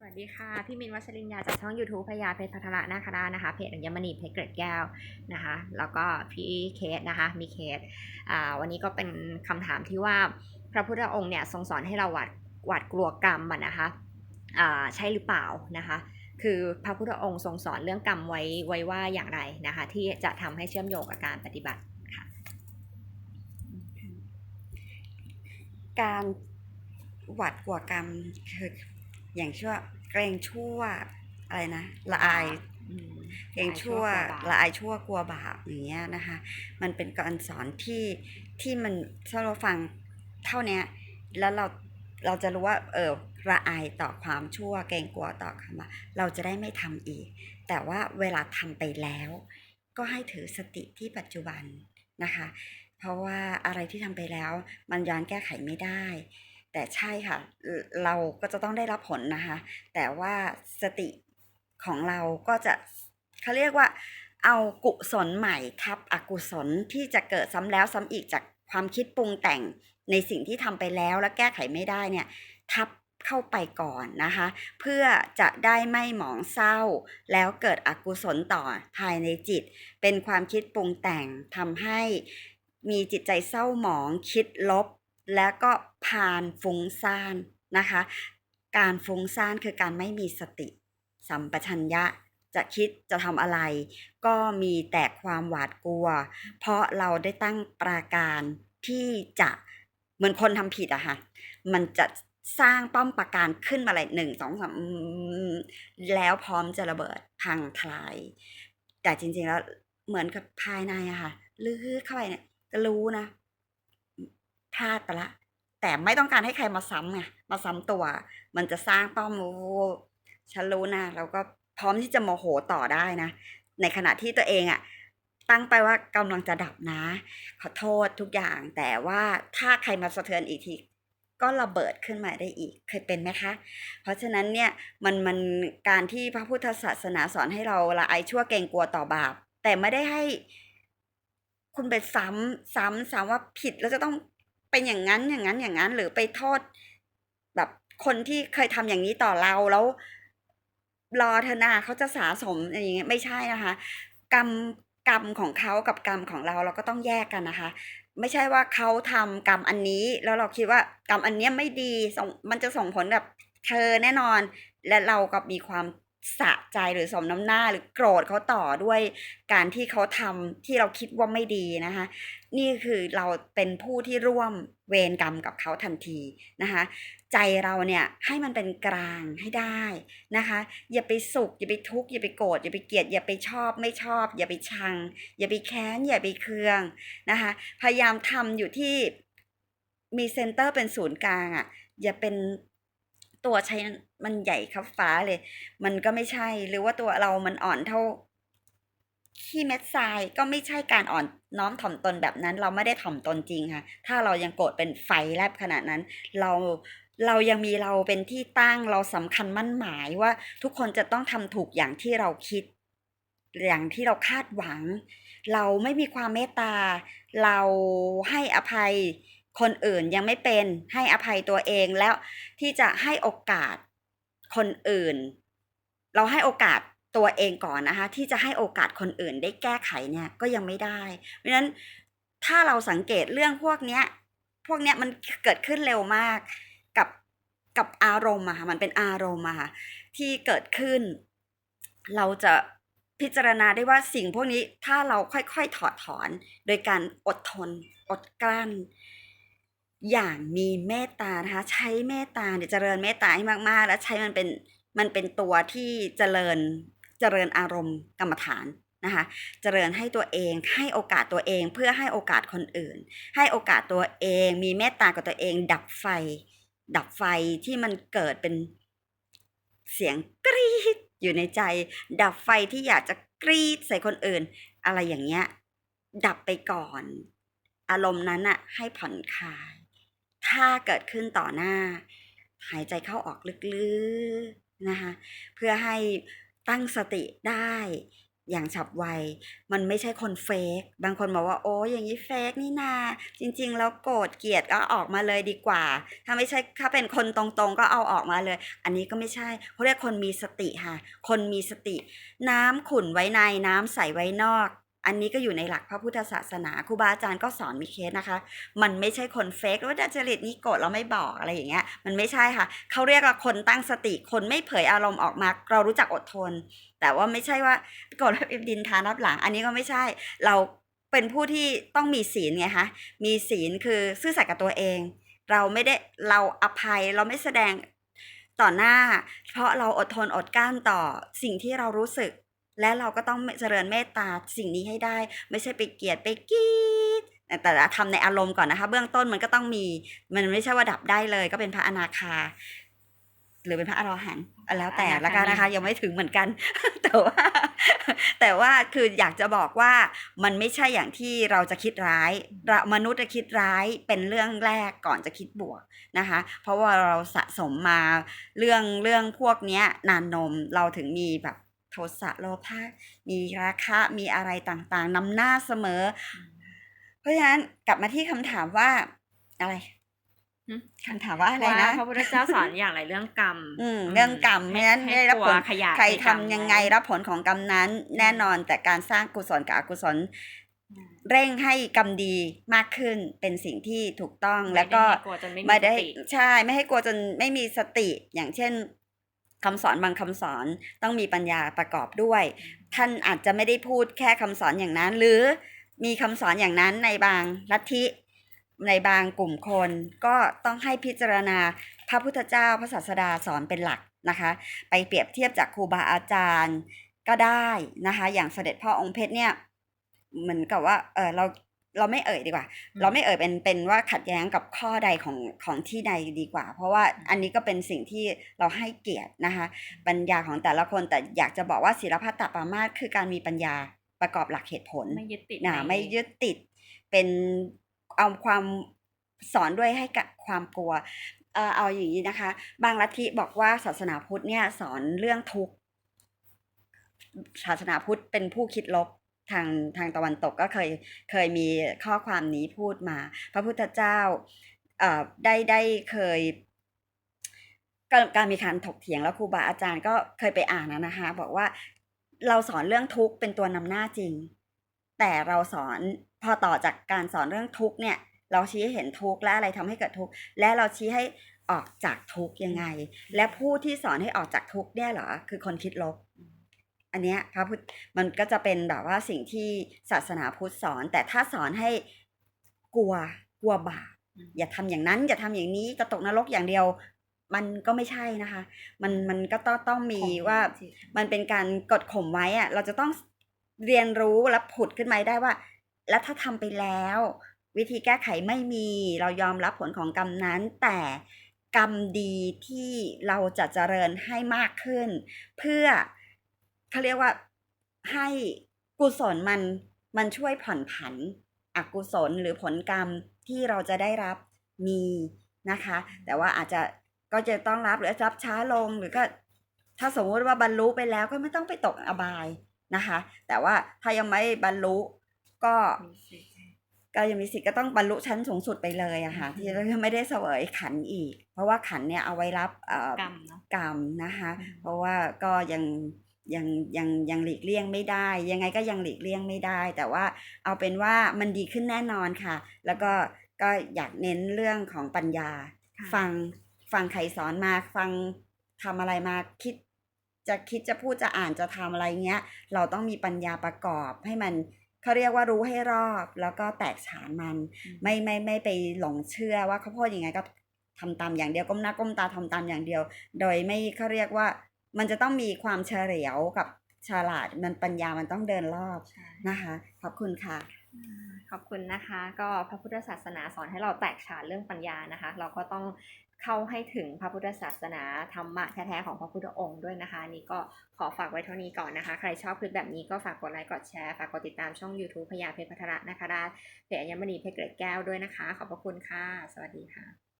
สวัสดีค่ะพี่มินวัชรินยาจากช่อง YouTube พยาเพชรพัทระนาครานะคะเพจอัญมณีเพชรเกร็ดแก้วนะคะ แล้วก็พี่เคสนะคะมีเคสอ่าวันนี้ก็เป็นคำถามที่ว่าพระพุทธองค์เนี่ยทรงสอนให้เราหวาดหวาดกลัวกรรมนะคะอ่าใช่หรือเปล่านะคะ คือพระพุทธองค์ทรงสอนเรื่องกรรมไว้ไว้ว่าอย่างไรนะคะ ที่จะทำให้เชื่อมโยงกับการปฏิบัติค่ะการหวาดกลัวกรรมคือ อย่างชั่วเกรงชั่วอะไรนะละอายอืมเกรงชั่วละอายชั่วกลัวบาปละอายชั่วกลัวบาปอย่างเงี้ยนะคะ มันเป็นการสอนที่ที่มันถ้าเราฟังเท่าเนี้ยแล้วเราเราจะรู้ว่าเออละอายต่อความชั่วเกรงกลัวต่อคำว่าเราจะได้ไม่ทำอีก แต่ว่าเวลาทำไปแล้ว ก็ให้ถือสติที่ปัจจุบันนะคะ เพราะว่าอะไรที่ทำไปแล้วมันย้อนแก้ไขไม่ได้ แต่ใช่ค่ะเอ่อเราก็จะต้องได้รับผลนะคะ แต่ว่าสติของเราก็จะเขาเรียกว่า เอากุศลใหม่ทับอกุศลที่จะเกิดซ้ำแล้วซ้ำอีกจากความคิดปรุงแต่งในสิ่งที่ทำไปแล้วและแก้ไขไม่ได้เนี่ย ทับเข้าไปก่อนนะคะ เพื่อจะได้ไม่หมองเศร้า แล้วเกิดอกุศลต่อภายในจิต เป็นความคิดปรุงแต่งทำให้มีจิตใจเศร้าหมองคิดลบ แล้วก็พานฟุ้งซ่านนะคะ การฟุ้งซ่านคือการไม่มีสติ สัมปชัญญะจะคิดจะทำอะไร ก็มีแต่ความหวาดกลัว เพราะเราได้ตั้งปราการที่จะเหมือนคนทำผิดอะค่ะ มันจะสร้างป้อมปราการขึ้นมาเลยหนึ่งสองสามอืมแล้วพร้อมจะระเบิดพังทลาย แต่จริงๆแล้วเหมือนกับภายในอะค่ะลึกเข้าไปเนี่ยจะรู้นะ พลาดไปละ แต่ไม่ต้องการให้ใครมาซ้ำไงมาซ้ำตัว มันจะสร้างป้อมโอ้ฉันรู้นะเราก็พร้อมที่จะโมโหต่อได้นะ ในขณะที่ตัวเองอะตั้งไปว่ากำลังจะดับนะ ขอโทษทุกอย่าง แต่ว่าถ้าใครมาสะเทือนอีกทีก็ระเบิดขึ้นมาได้อีกเคยเป็นไหมคะ เพราะฉะนั้นเนี่ยมันมันการที่พระพุทธศาสนาสอนให้เราละอายชั่วเกรงกลัวต่อบาป แต่ไม่ได้ให้คุณไปซ้ำซ้ำซ้ำว่าผิดแล้วจะต้อง เป็นอย่างนั้นอย่างนั้นอย่างนั้น หรือไปโทษแบบคนที่เคยทำอย่างนี้ต่อเราแล้ว รอเธอนาเขาจะสะสมอะไรอย่างเงี้ยไม่ใช่นะคะ กรรมกรรมของเขากับกรรมของเราเราก็ต้องแยกกันนะคะ ไม่ใช่ว่าเขาทำกรรมอันนี้ แล้วเราคิดว่ากรรมอันเนี้ยไม่ดีส่งมันจะส่งผลกับเธอแน่นอน และเราก็มีความ สะใจหรือสมน้ำหน้าหรือโกรธเขาต่อด้วยการที่เขาทำที่เราคิดว่าไม่ดีนะคะ นี่คือเราเป็นผู้ที่ร่วมเวรกรรมกับเขาทันทีนะคะ ใจเราเนี่ยให้มันเป็นกลางให้ได้นะคะ อย่าไปสุขอย่าไปทุกข์อย่าไปโกรธอย่าไปเกลียดอย่าไปชอบไม่ชอบ อย่าไปชัง อย่าไปแค้น อย่าไปเคืองนะคะ พยายามทำอยู่ที่มีเซนเตอร์เป็นศูนย์กลางอะ่ะอย่าเป็น ตัวใช้มันใหญ่ครับฟ้าเลย มันก็ไม่ใช่ หรือว่าตัวเรามันอ่อนเท่าขี้เม็ดทรายก็ไม่ใช่การอ่อนน้อมถ่อมตนแบบนั้น เราไม่ได้ถ่อมตนจริงค่ะ ถ้าเรายังโกรธเป็นไฟแลบขนาดนั้น เราเรายังมีเราเป็นที่ตั้งเราสำคัญมั่นหมายว่าทุกคนจะต้องทำถูกอย่างที่เราคิด อย่างที่เราคาดหวัง เราไม่มีความเมตตา เราให้อภัย คนอื่นยังไม่เป็นให้อภัยตัวเองแล้วที่จะให้โอกาสคนอื่น เราให้โอกาสตัวเองก่อนนะคะ ที่จะให้โอกาสคนอื่นได้แก้ไขเนี่ยก็ยังไม่ได้ เพราะฉะนั้นถ้าเราสังเกตเรื่องพวกเนี้ย พวกเนี้ยมันเกิดขึ้นเร็วมากกับกับอารมณ์อะค่ะมันเป็นอารมณ์อะค่ะที่เกิดขึ้น เราจะพิจารณาได้ว่าสิ่งพวกนี้ถ้าเราค่อยๆถอดถอน โดยการอดทน อดกลั้น อย่างมีเมตตานะคะใช้เมตตาเนี่ยเจริญเมตตาให้มากๆ แล้วใช้มันเป็นมันเป็นตัวที่เจริญเจริญอารมณ์กรรมฐานนะคะเจริญให้ตัวเองให้โอกาสตัวเองเพื่อให้โอกาสคนอื่น ให้โอกาสตัวเองมีเมตตากับตัวเอง ดับไฟ ดับไฟที่มันเกิดเป็นเสียงกรีดอยู่ในใจ ดับไฟที่อยากจะกรีดใส่คนอื่น อะไรอย่างเงี้ยดับไปก่อน อารมณ์นั้นอะให้ผ่อนคลาย ถ้าเกิดขึ้นต่อหน้า หายใจเข้าออกลึกๆนะคะเพื่อให้ตั้งสติได้อย่างฉับไว มันไม่ใช่คนเฟกบางคนบอกว่าโอ้อย่างนี้เฟกนี่นา จริง ๆ แล้วโกรธเกลียดก็ออกมาเลยดีกว่า ถ้าไม่ใช่ถ้าเป็นคนตรงๆ ก็เอาออกมาเลย อันนี้ก็ไม่ใช่เขาเรียกคนมีสติค่ะ คนมีสติ น้ำขุ่นไว้ในน้ำใสไว้นอก อันนี้ก็อยู่ในหลักพระพุทธศาสนาครูบาอาจารย์ก็สอนมีเคสนะคะ มันไม่ใช่คนเฟกว่าดัจจริตนี่โกรธเราไม่บอกอะไรอย่างเงี้ย มันไม่ใช่ค่ะ เขาเรียกว่าคนตั้งสติคนไม่เผยอารมณ์ออกมา เรารู้จักอดทน แต่ว่าไม่ใช่ว่าโกรธแล้วดินทานรับหลัง อันนี้ก็ไม่ใช่ เราเป็นผู้ที่ต้องมีศีลไงคะ มีศีลคือซื่อสัตย์กับตัวเอง เราไม่ได้เราอภัยเราไม่แสดงต่อหน้า เพราะเราอดทนอดกลั้นต่อสิ่งที่เรารู้สึก และเราก็ต้องเจริญเมตตาสิ่งนี้ให้ได้ ไม่ใช่ไปเกลียดไปกรีดแต่ละทำในอารมณ์ก่อนนะคะ เบื้องต้นมันก็ต้องมี มันไม่ใช่ว่าดับได้เลย ก็เป็นพระอนาคา หรือเป็นพระอรหันต์แล้วแต่ละกันนะคะ ยังไม่ถึงเหมือนกัน แต่ว่า แต่ว่าคืออยากจะบอกว่ามันไม่ใช่อย่างที่เราจะคิดร้ายเรามนุษย์จะคิดร้ายเป็นเรื่องแรกก่อนจะคิดบวกนะคะ เพราะว่าเราสะสมมาเรื่องเรื่องพวกเนี้ยนานนมเราถึงมีแบบ โทสะโลภะมีราคะมีอะไรต่างๆนำหน้าเสมอ เพราะฉะนั้นกลับมาที่คำถามว่าอะไรหึคำถามว่าอะไรว่านะพระพุทธเจ้าสอนอย่างไรเรื่องกรรม อืม เรื่องกรรมเพราะฉะนั้นให้ได้รับตัวผลขยะใครในกทำรรมยังไงไว้รับผลของกรรมนั้น แน่นอนแต่การสร้างกุศลกับอกุศล เร่งให้กรรมดีมากขึ้นเป็นสิ่งที่ถูกต้องแล้วก็ไม่ได้ให้กลัวจนไม่มีไม่ได้สติใช่ไม่ให้กลัวจนไม่มีสติ อย่างเช่น คำสอนบางคำสอนต้องมีปัญญาประกอบด้วย ท่านอาจจะไม่ได้พูดแค่คำสอนอย่างนั้น หรือมีคำสอนอย่างนั้นในบางลัทธิในบางกลุ่มคนก็ต้องให้พิจารณาพระพุทธเจ้าพระศาสดาสอนเป็นหลักนะคะ ไปเปรียบเทียบจากครูบาอาจารย์ก็ได้นะคะ อย่างเสด็จพ่อองค์เพชรเนี่ยเหมือนกับว่าเออเรา เราไม่เอ่ยดีกว่าอืมเราไม่เอ่ยเป็นเป็นว่าขัดแย้งกับข้อใดของของที่ใดดีกว่า เพราะว่าอันนี้ก็เป็นสิ่งที่เราให้เกียรตินะคะ ปัญญาของแต่ละคนแต่อยากจะบอกว่าศิลปะตปรามาสคือการมีปัญญาประกอบหลักเหตุผลไม่ยึดติดนะในไม่ยึดติดเป็นเอาความสอนด้วยให้กับความกลัวเอ่อเอาอย่างนี้นะคะ บางลัทธิบอกว่าศาสนาพุทธเนี่ยสอนเรื่องทุกข์ศาสนาพุทธเป็นผู้คิดลบ ทางทางตะวันตกก็เคยเคยมีข้อความนี้พูดมา พระพุทธเจ้าเอ่อได้ได้เคยกการมีการถกเถียงแล้วครูบาอาจารย์ก็เคยไปอ่านนะนะคะ บอกว่าเราสอนเรื่องทุกข์เป็นตัวนำหน้าจริง แต่เราสอนพอต่อจากการสอนเรื่องทุกข์เนี่ย เราชี้ให้เห็นทุกข์และอะไรทำให้เกิดทุกข์และเราชี้ให้ออกจากทุกข์ยังไง และผู้ที่สอนให้ออกจากทุกข์เนี่ยเหรอคือคนคิดลบ อันเนี้ยพระพุทธมันก็จะเป็นแบบว่าสิ่งที่ศาสนาพุทธสอน แต่ถ้าสอนให้กลัวกลัวบาปอืมอย่าทำอย่างนั้น อย่าทำอย่างนี้จะตกนรกอย่างเดียว มันก็ไม่ใช่นะคะ มันมันก็ต้องต้องมีข่มว่าจิตมันเป็นการกดข่มไว้อะเราจะต้องเรียนรู้และผุดขึ้นมาได้ว่า แล้วถ้าทำไปแล้ว วิธีแก้ไขไม่มี เรายอมรับผลของกรรมนั้น แต่กรรมดีที่เราจะเจริญให้มากขึ้น เพื่อ เขาเรียกว่าให้กุศลมันมันช่วยผ่อนผันอกุศลหรือผลกรรมที่เราจะได้รับมีนะคะ แต่ว่าอาจจะก็จะต้องรับหรือรับช้าลงหรือก็ถ้าสมมติว่าบรรลุไปแล้วก็ไม่ต้องไปตกอบายนะคะ แต่ว่าถ้ายังไม่บรรลุก็มีสิทธิ์ก็ยังมีสิทธิ์ก็ต้องบรรลุชั้นสูงสุดไปเลยอะค่ะอืมที่เราไม่ได้เสวยขันอีก เพราะว่าขันเนี่ยเอาไว้รับเอ่อกรรมเนาะกรรมนะคะอืมเพราะว่าก็ยัง ยังยังยังหลีกเลี่ยงไม่ได้ ยังไงก็ยังหลีกเลี่ยงไม่ได้ แต่ว่าเอาเป็นว่ามันดีขึ้นแน่นอนค่ะ แล้วก็ก็อยากเน้นเรื่องของปัญญาค่ะฟังฟังใครสอนมาฟังทำอะไรมาคิด จะคิดจะพูดจะอ่านจะทำอะไรเงี้ย เราต้องมีปัญญาประกอบให้มันเขาเรียกว่ารู้ให้รอบ แล้วก็แตกฉานมันอืมไม่ไม่ไม่ไปหลงเชื่อว่าเขาพูดยังไงก็ทำตามอย่างเดียวก้มหน้าก้มตาทำตามอย่างเดียว โดยไม่เขาเรียกว่า มันจะต้องมีความเฉลียวกับฉลาดมันปัญญามันต้องเดินรอบใช่นะคะ ขอบคุณค่ะ ขอบคุณนะคะ ก็พระพุทธศาสนาสอนให้เราแตกฉานเรื่องปัญญานะคะ เราก็ต้องเข้าให้ถึงพระพุทธศาสนาธรรมะแท้ๆของพระพุทธองค์ด้วยนะคะอันนี่ก็ขอฝากไว้เท่านี้ก่อนนะคะ ใครชอบคลิปแบบนี้ก็ฝากกดไลค์กดแชร์ฝากกดติดตามช่อง YouTube พญาเพชรพัทระนะคะได้เพจอัญมณีเพชรเกร็ดแก้วด้วยนะคะ ขอบพระคุณค่ะ สวัสดีค่ะ